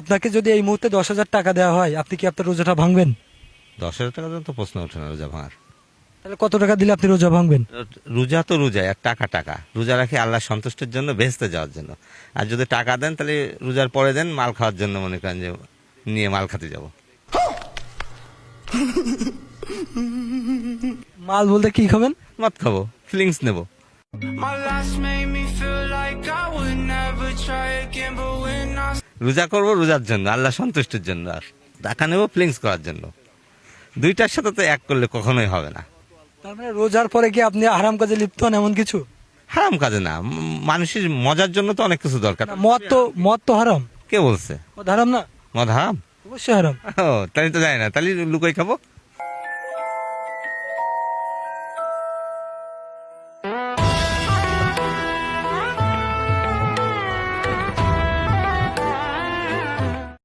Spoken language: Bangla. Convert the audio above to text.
আপনাকে যদি এই মুহূর্তে দশ হাজার টাকা দেওয়া হয় আপনি কি আপনার রোজাটা ভাঙবেন? দশ হাজার টাকা তো প্রশ্ন ওঠে না রোজা ভাঙার। তাহলে কত টাকা দিলে আপনি রোজা ভাঙবেন? রোজা তো রোজা এক টাকা টাকা। রোজা রাখি আল্লাহ সন্তুষ্টের জন্য ভেস্তে যাওয়ার জন্য। আর যদি টাকা দেন তাহলে রোজার পরে দেন মাল খাওয়ার জন্য মনে করেন যে নিয়ে মাল খেতে যাব। মাল বলতে কি খাবেন? মদ খাব ফিলিংস নেব। My last made me feel like I would never try again, রোজা করব রোজার জন্য আল্লাহ সন্তুষ্টির জন্য। আর টাকা নেব ফিলিংস করার জন্য। দুইটার সাথে তো এক করলে কখনোই হবে না। তার মানে রোজার পরে কি আপনি হারাম কাজে লিপ্ত হন এমন কিছু? হারাম কাজে না। মানুষের মজার জন্য তো অনেক কিছু দরকার। মদ তো মদ তো হারাম। কে বলছে? মদ হারাম না? মদ হারাম? অবশ্যই হারাম। ও তাহলে তো জানি না। তাহলে লুকাই খাব?